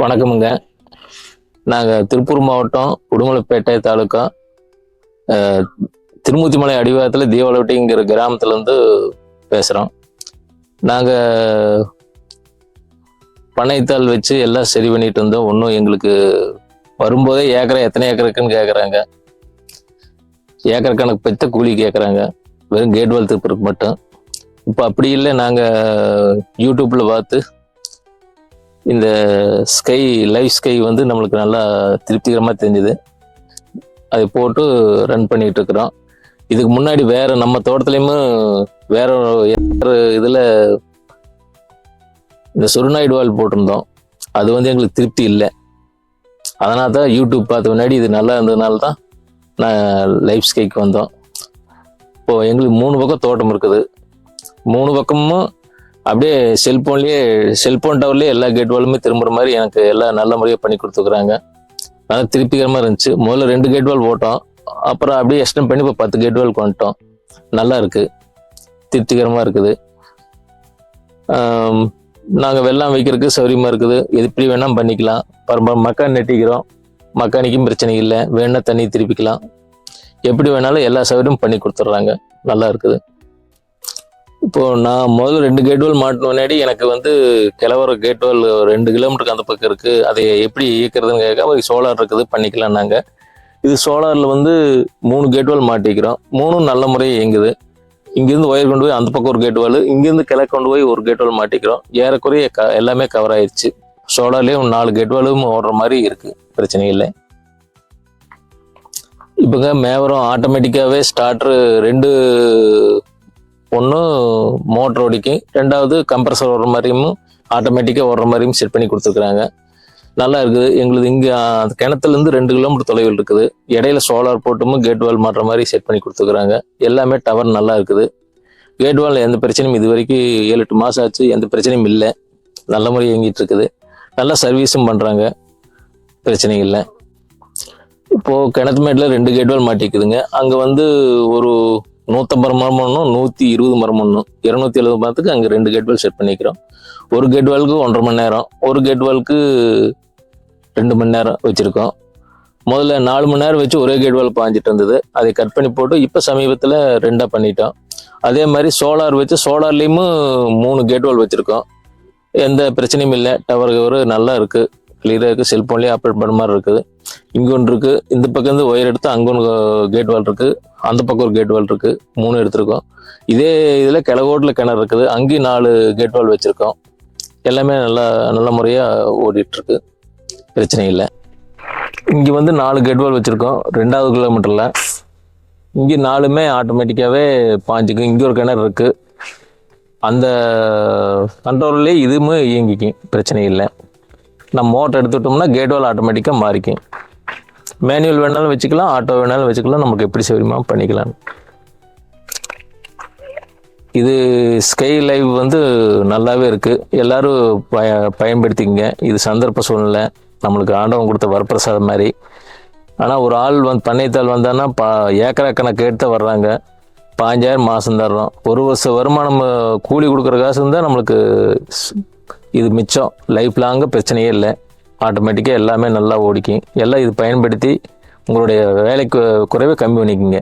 வணக்கமுங்க. நாங்கள் திருப்பூர் மாவட்டம் உடுமலைப்பேட்டை தாலுக்கா திருமூர்த்திமலை அடிவாரத்தில் தீபாவளவட்டிங்கிற கிராமத்துலேருந்து பேசுகிறோம் நாங்கள் பனைத்தாள் வச்சு எல்லாம் சரி பண்ணிட்டு இருந்தோம். ஒன்றும் எங்களுக்கு வரும்போதே ஏக்கரை எத்தனை ஏக்கர் இருக்குன்னு கேட்குறாங்க ஏக்கர் கணக்கு பற்றி கூலி கேட்குறாங்க வெறும் கேட்வால் திருப்பூருக்கு மட்டும். இப்போ அப்படி இல்லை. நாங்கள் யூடியூப்பில் பார்த்து இந்த ஸ்கை லைவ் ஸ்கை வந்து நம்மளுக்கு நல்லா திருப்திகரமாக தெரிஞ்சுது. அதை போட்டு ரன் பண்ணிட்டு இருக்கிறோம். இதுக்கு முன்னாடி வேற நம்ம தோட்டத்துலேயுமே வேற ஒரு இதில் இந்த சுருநாய்டு வால் போட்டிருந்தோம். அது வந்து எங்களுக்கு திருப்தி இல்லை. அதனால தான் யூடியூப் பார்த்த முன்னாடி இது நல்லா இருந்ததுனால தான் நான் லைஃப் ஸ்கைக்கு வந்தோம். இப்போது எங்களுக்கு மூணு பக்கம் தோட்டம் இருக்குது. மூணு பக்கமும் அப்படியே செல்போன்லயே செல்போன் டவர்லயே எல்லா கேட் வாலுமே திரும்புற மாதிரி எனக்கு எல்லாம் நல்ல முறையாக பண்ணி கொடுத்துக்குறாங்க நல்லா திருப்திகரமாக இருந்துச்சு. முதல்ல ரெண்டு கேட் வால் போட்டோம். அப்புறம் அப்படியே எக்ஸ்டெண்ட் பண்ணி இப்போ பத்து கேட் வால் வந்துட்டோம் நல்லா இருக்கு. திருப்திகரமாக இருக்குது. நாங்கள் வெள்ளம் வைக்கிறதுக்கு சௌரியமாக இருக்குது. எது எப்படி வேணால் பண்ணிக்கலாம். பரம்பரை மக்கான் நெட்டிக்கிறோம். மக்கானிக்கும் பிரச்சனை இல்லை. வேணா தண்ணி திருப்பிக்கலாம். எப்படி வேணாலும் எல்லா சௌகரியமும் பண்ணி கொடுத்துட்றாங்க. நல்லா இருக்குது. இப்போ நான் முதல்ல ரெண்டு கேட் வால் மாட்டின முன்னாடி எனக்கு வந்து கிளவர கேட் வால் ரெண்டு கிலோமீட்டருக்கு அந்த பக்கம் இருக்கு. அதை எப்படி இயக்கிறதுன்னு கேட்க சோலார் இருக்குது பண்ணிக்கலாம்னாங்க. இது சோலாரில் வந்து மூணு கேட் வால் மாட்டிக்கிறோம். மூணும் நல்ல முறையே இயங்குது. இங்கேருந்து ஒயர் கொண்டு போய் அந்த பக்கம் ஒரு கேட் வால் இங்கிருந்து கிழக்கு கொண்டு போய் ஒரு கேட் வால் மாட்டிக்கிறோம். ஏறக்குறைய க எல்லாமே கவர் ஆயிடுச்சு சோலார்லேயும் நாலு கேட் வாலும் ஓடுற மாதிரி இருக்கு. பிரச்சனை இல்லை. இப்போங்க மேவரம் ஆட்டோமேட்டிக்காகவே ஸ்டார்ட்ரு ரெண்டு ஒன்று மோட்டர் ஓடிக்கும் ரெண்டாவது கம்ப்ரஸர் ஓடுற மாதிரியும் ஆட்டோமேட்டிக்காக ஓடுற மாதிரியும் செட் பண்ணி கொடுத்துருக்குறாங்க. நல்லா இருக்குது. எங்களுது இங்கே அந்த கிணத்துலேருந்து ரெண்டு கிலோமீட்டர் தொலைவில் இருக்குது. இடையில சோலார் போட்டும் கேட் வால் மாட்டுற மாதிரி செட் பண்ணி கொடுத்துருக்குறாங்க. எல்லாமே டவர் நல்லா இருக்குது. கேட் வால் எந்த பிரச்சனையும் இது வரைக்கும் ஏழு எட்டு மாதம் ஆச்சு. எந்த பிரச்சனையும் இல்லை. நல்ல முறை இயங்கிட்டு இருக்குது. நல்லா சர்வீஸும் பண்ணுறாங்க பிரச்சனை இல்லை. இப்போது கிணத்து மேட்டில் ரெண்டு கேட் வால் மாட்டிக்குதுங்க. அங்கே வந்து ஒரு நூற்றம்பது மரம் நூற்றி இருபது மரம் இரநூத்தி எழுபது மரத்துக்கு அங்கே ரெண்டு கேட் வால் செட் பண்ணிக்கிறோம். ஒரு கேட் வாலுக்கு ஒன்றரை மணி நேரம் ஒரு கேட் வாலுக்கு ரெண்டு மணி நேரம் வச்சுருக்கோம். முதல்ல நாலு மணி நேரம் வச்சு ஒரே கேட் வால் பாஞ்சிட்டு இருந்தது. அதை கட் பண்ணி போட்டு இப்போ சமீபத்தில் ரெண்டாக பண்ணிட்டோம். அதே மாதிரி சோலார் வச்சு சோலார்லேயும் மூணு கேட் வால் வச்சுருக்கோம். எந்த பிரச்சனையும் இல்லை. டவர் கவர் நல்லா இருக்குது கிளியராக இருக்குது செல்ஃபோன்லேயே ஆப்ரேட் பண்ண மாதிரி இருக்குது. இங்கே ஒன்று இருக்குது இந்த பக்கம் இருந்து ஒயர் எடுத்து அங்கே ஒன்று கேட் வால் இருக்குது அந்த பக்கம் ஒரு கேட் வால் இருக்குது மூணு எடுத்திருக்கோம். இதே இதில் கிழகோட்டில் கிணறு இருக்குது. அங்கேயும் நாலு கேட் வால் வச்சுருக்கோம். எல்லாமே நல்லா நல்ல முறையாக ஓடிட்டுருக்கு. பிரச்சனை இல்லை. இங்கே வந்து நாலு கேட் வால் வச்சுருக்கோம். ரெண்டாவது கிலோமீட்டரில் இங்கே நாலுமே ஆட்டோமேட்டிக்காகவே பாஞ்சுக்கும். இங்கே ஒரு கிணறு இருக்குது அந்த கண்ட்ரோல்லே இதுவுமே இயங்கிக்கும். பிரச்சனை இல்லை. நம்ம மோட்டர் எடுத்துட்டோம்னா கேட் வால் ஆட்டோமேட்டிக்காக மாறிக்கும். மேனுவல் வேணாலும் வச்சுக்கலாம் ஆட்டோ வேணாலும் வச்சுக்கலாம். நமக்கு எப்படி சௌரியமாக பண்ணிக்கலாம். இது ஸ்கை லைவ் வந்து நல்லாவே இருக்குது எல்லோரும் பய பயன்படுத்திக்கங்க. இது சந்தர்ப்ப சூழ்நிலை. நம்மளுக்கு ஆண்டவன் கொடுத்த வரப்பிரசாதம் மாதிரி. ஆனால் ஒரு ஆள் வந்து பண்ணைத்தாள் வந்தான்னா பா ஏக்கரா கணக்கு எடுத்து வர்றாங்க. பாஞ்சாயிரம் மாதம் தர்றோம். ஒரு வருஷம் வருமானம் கூலி கொடுக்குற காசு இருந்தால் நம்மளுக்கு ஸ்- இது மிச்சம். லைஃப் லாங்கு பிரச்சனையே இல்லை. ஆட்டோமேட்டிக்காக எல்லாமே நல்லா ஓடிக்கும். எல்லாம் இது பயன்படுத்தி உங்களுடைய வேலைக்கு குறைவை கம்மி பண்ணிக்கோங்க.